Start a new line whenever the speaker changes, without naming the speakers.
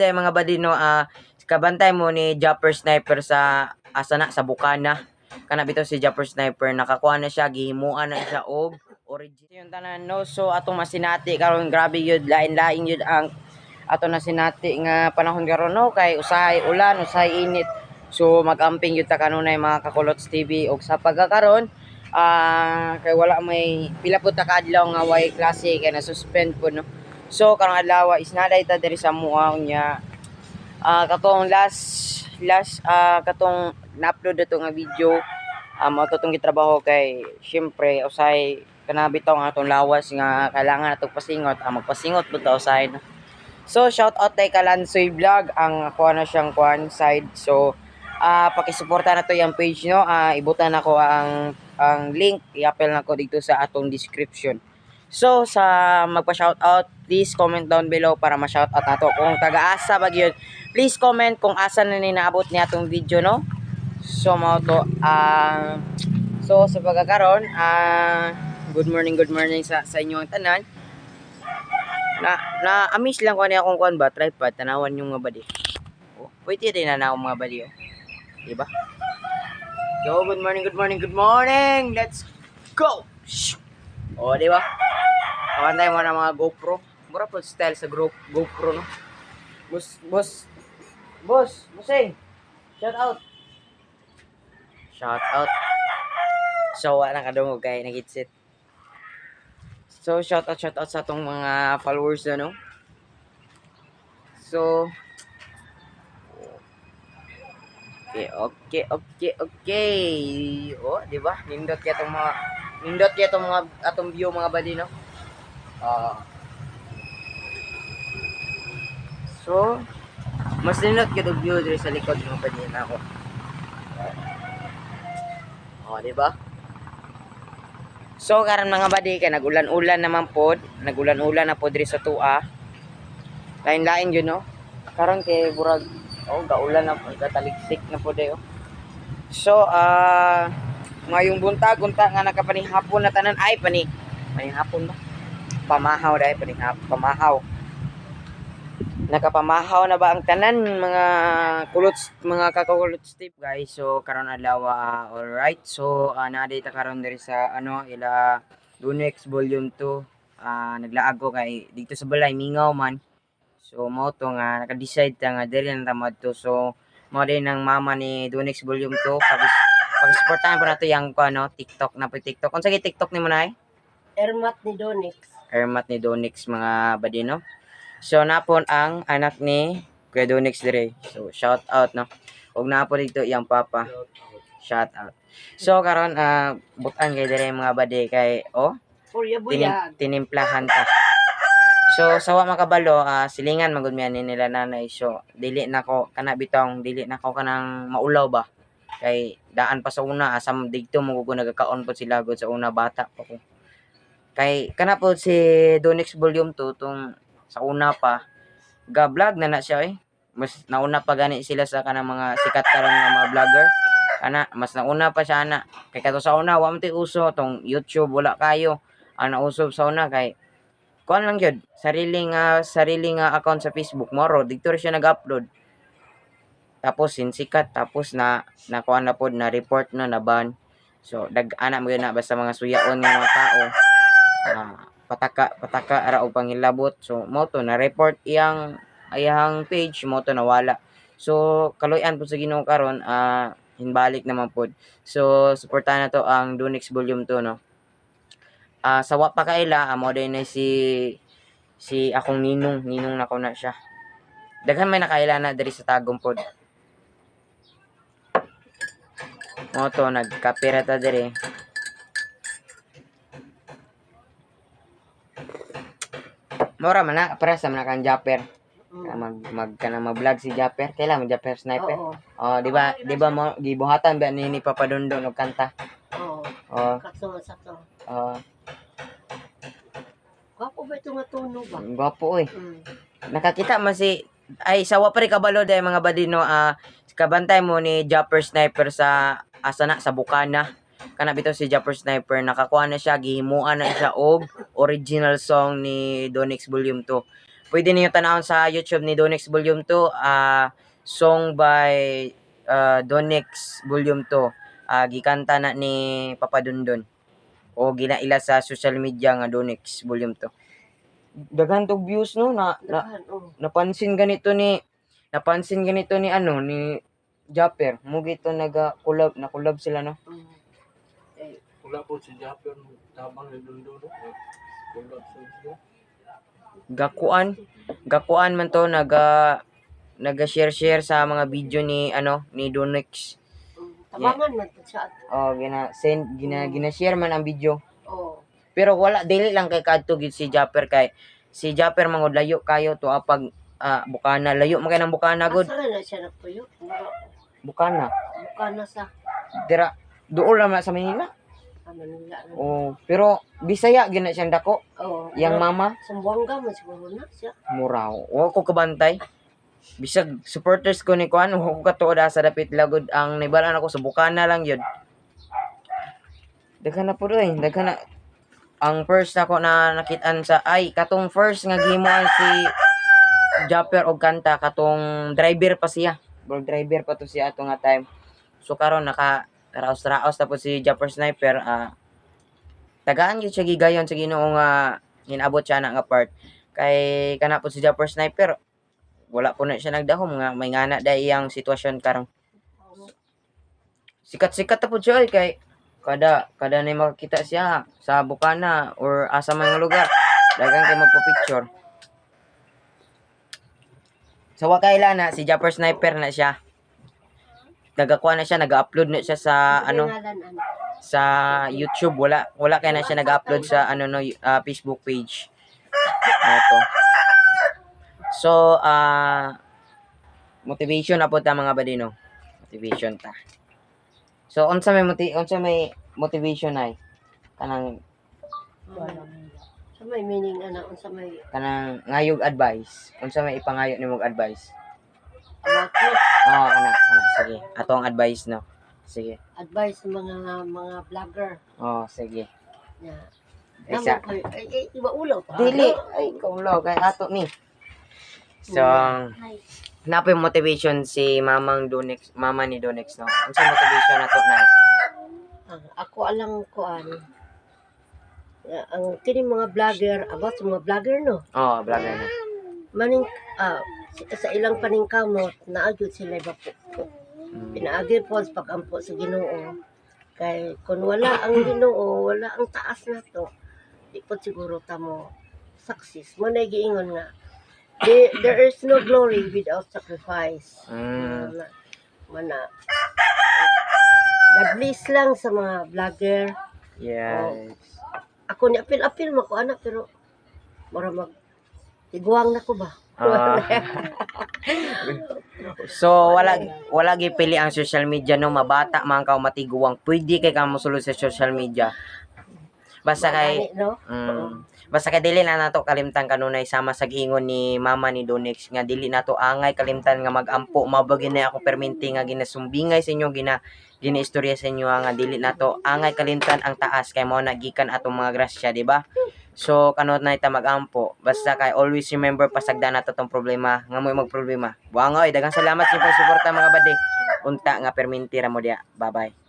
Tay mga badino ah kabantay mo ni Japper Sniper sa asa na sa Bukana. Kana bitaw si Japper Sniper nakakuha na siya gihimuan na siya og original yung tanan no so atong masinati karon grabe yun lain-lain yun ang ato na sinati nga panahon karon no kay usahay ulan usahay init so magamping yun ta kanunay mga kakulots TV og sa pagkakaron ah kay wala may pila po ta kadlaw nga way klase kay na suspend po no so karong adlaw is naday ta diri sa mua nya ah katong last last ah katong na-upload ito nga video um, mao to tong gitrabaho kay syempre usay kana bitaw nga atong lawas nga kailangan atong pasingot ah, magpasingot pud ta usay no So shout out kay Kalansoy Vlog ang kuha na siyang kuan side. So ah pakisuporta na to yung page no. Ah ibutan ako ang ang link i-appel na ko dito sa atong description. So sa magpa-shout out, please comment down below para ma-shout out nato. Kung taga-asa ba yun, please comment kung asa na ni naabot ni atong video no. So mao to ah so sa pagkakaroon ah good morning good morning sa sa inyo ang tanan. Na na amis lang ko niya akong kuan ba tripod tanawan yung mga body oh pwede din na na mga body oh. Di ba so good morning good morning good morning! Let's go! Shh! oh di ba Kawantay mo ng mga GoPro mura po style sa group GoPro no boss boss boss bossing shout out shout out so wala kadungog kay nagitsit So, shout out, shout out sa atong mga followers na, no? So, okay, okay, okay, okay. Oh, di ba? Nindot kaya itong mga, nindot kaya itong mga, atong view mga bali, no? Ah. so, mas kaya itong view dito sa likod ng bali na ako. Oh, di ba? So karon mga badi kay nagulan-ulan naman pod, nagulan-ulan na pod diri sa tua. Lain-lain yun no. Karon kay burag oh gaulan na pod kataligsik na pod eh, oh. So ah ngayong buntag unta nga nakapanihapon na tanan ay pani panihapon ba? Pamahaw dai panihapon pamahaw. Nakapamahaw na ba ang tanan mga kulots mga kakakulots tip guys. So karon adlaw ah, all right. So uh, naadi ta karon diri sa ano ila Dunex volume 2. Ah naglaag kay dito sa balay mingaw man. So mao to nga naka-decide ta nga diri na ta madto. So mao din ang mama ni Dunex volume 2 pag pag-supportahan po nato yang ko ano TikTok na po TikTok. Unsa gi TikTok nimo nay?
Ermat ni Donix.
Ermat ni Donix mga badino. So napon ang anak ni Kuya Donix dire. So shout out no. Ug napo dito iyang papa. Shout out. So karon ah butan kay dire mga bade kay oh tinim, tinimplahan ta. So sawa makabalo ah silingan magud mi ani nila nanay. So dili nako kana bitong dili nako kanang maulaw ba. Kay daan pa sa una asam dito mo ko nagakaon po sila gud sa una bata pa ko. Kay kana po si Donix Volume 2 tung sa una pa ga-vlog na na siya eh. Mas nauna pa gani sila sa kanang mga sikat karon nga mga vlogger. Ana, mas nauna pa siya ana. Kay kato sa una wa man uso tong YouTube wala kayo. Ana usob sa una kay kuan lang gyud sariling nga sariling nga account sa Facebook moro dito siya nag-upload. Tapos sinsikat tapos na nakuha na pod na report na na ban. So dag ana mo na basta mga suyaon nga mga tao. Ah, pataka pataka ara og pangilabot. So mo na report iyang ayahang page mo to nawala. So kaloy-an po sa Ginoo karon ah hinbalik naman pod. So suportahan na to ang Dunix Volume 2 no. Ah sawa pa kaila amo din na si si akong ninong, ninong nako na siya. Daghan may nakaila na diri sa tagong pod. Mo to nagkapira ta diri. Mora man na, para sa man kang Japper. Ka mag mag kana mag-vlog si Japper. Kailan mo Japper sniper?
Oo.
Oh, di ba? Di ba mo gibuhatan ba ni ni Papadondo og kanta?
Oo.
Oh,
sakto.
oh,
Kapo ba ito nga tuno ba?
gwapo oy.
Mm.
Nakakita man si ay sawa pa rin kabalo dahil mga badino ah kabantay mo ni Japper Sniper sa asa na sa Bukana. Kana bitaw si Japper Sniper. Nakakuha na siya gihimuan na siya og original song ni Donix Volume 2. pwede niyo tanawon sa YouTube ni Donix Volume 2 ah song by ah, Donix Volume 2 ah gikanta na ni Papa Dundon o ginaila sa social media nga Donix Volume 2 daghan tog views no? Na, na napansin ganito ni napansin ganito ni ano ni Japper. Mo gito naga collab na collab sila no?
Mm.
Wala po si Japper tabang ni Dundo. Wala po siya.
gakuan gakuan man to naga naga share share sa mga video ni ano ni Donix
tabangan man to siya.
oh gina send gina gina share man ang video
Oh.
pero wala dili lang kay kadto gid si Japper kay si Japper mangod layo kayo to apag ah, bukana layo man kay ng bukana good
Asa na siya nagpuyo?
Bukana
Buka na sa
dira duol ra sa Manila
ano nila.
oh pero Bisaya gina siyang dako.
Oh.
yang mama?
Sambuanga man siguro na siya.
muraw wa ko kabantay. Bisag supporters ko ni Kuan wa ko katuod sa dapit lagod. Ang nibalan ako sa bukana lang yun. Daghan na po doy daghan na. Ang first ako na nakitaan sa ay katong first nga gihimuan si Japper og kanta katong driver pa siya. Bro driver pa to siya ato nga time. So karon naka raos-raos tapos si Japper Sniper ah tagaan gyud siya gigayon sa Ginoo nga inabot siya na nga part. Kay kana po si Japper Sniper wala po na siya nagdahom nga may ngana da iyang sitwasyon karong. Sikat-sikat na po siya kay kada kada na makakita siya sa bukana or asa man lugar dagan kay magpa-picture sa wakailan na si Japper Sniper na siya nagakuha na siya nag-upload na siya sa ano
ano.
sa YouTube. Wala wala kay na siya nag-upload sa ano no ah, Facebook page. Ito so ah motivation na po ta mga badino. Motivation ta. So unsa may moti unsa may motivation ay? Kanang
Sa may meaning ano, sa may
kanang ngayog advice. Unsa may ipangayo nimong advice?
About me,
oh kana kana sige ato ang advice no sige
advice sa mga mga vlogger
oh sige
na
Isa.
Ay, ay, iba ulaw pa.
Dili. Ay, kaulo. Kay ato ni. So, napay motivation si Mamang Donex, Mama ni Donex, no? Ano sa motivation na to na?
Ah, ako alang ko ano. Ah, ang kini mga vlogger, about sa mga vlogger no.
Oh, vlogger na.
Maning ah, sa- sa ilang paningkamot naagyo sila po.
Mm.
Pinaagi po sa pagampo sa Ginoo. Kay kung wala ang Ginoo, wala ang taas na to, di po siguro tamo success. Mo na giingon nga. There, there is no glory without sacrifice.
Mm.
Mana, mana. God bless lang sa mga vlogger.
Yes.
Ako ni apil-apil mo ko anak pero mura mag tiguang na ko ba?
Ah. so, wala wala gipili ang social media no mabata man ka o matiguang. Pwede kay ka mosulod sa social media. Basta kay
no?
Mm. Basta kay dili na nato kalimtan kanunay sama sa giingon ni mama ni Donix nga dili nato angay kalimtan nga magampo mabagi na ako perminti nga ginasumbingay sa inyo gina ginaistorya sa inyo nga dili nato angay kalimtan ang taas kay mao nagikan atong mga grasya di ba So kanot na ita magampo basta kay always remember pasagda nato tong problema nga mo magproblema. Buangoy daghang salamat sa inyong suporta mga bade. Unta nga perminti ra mo dia. Bye bye.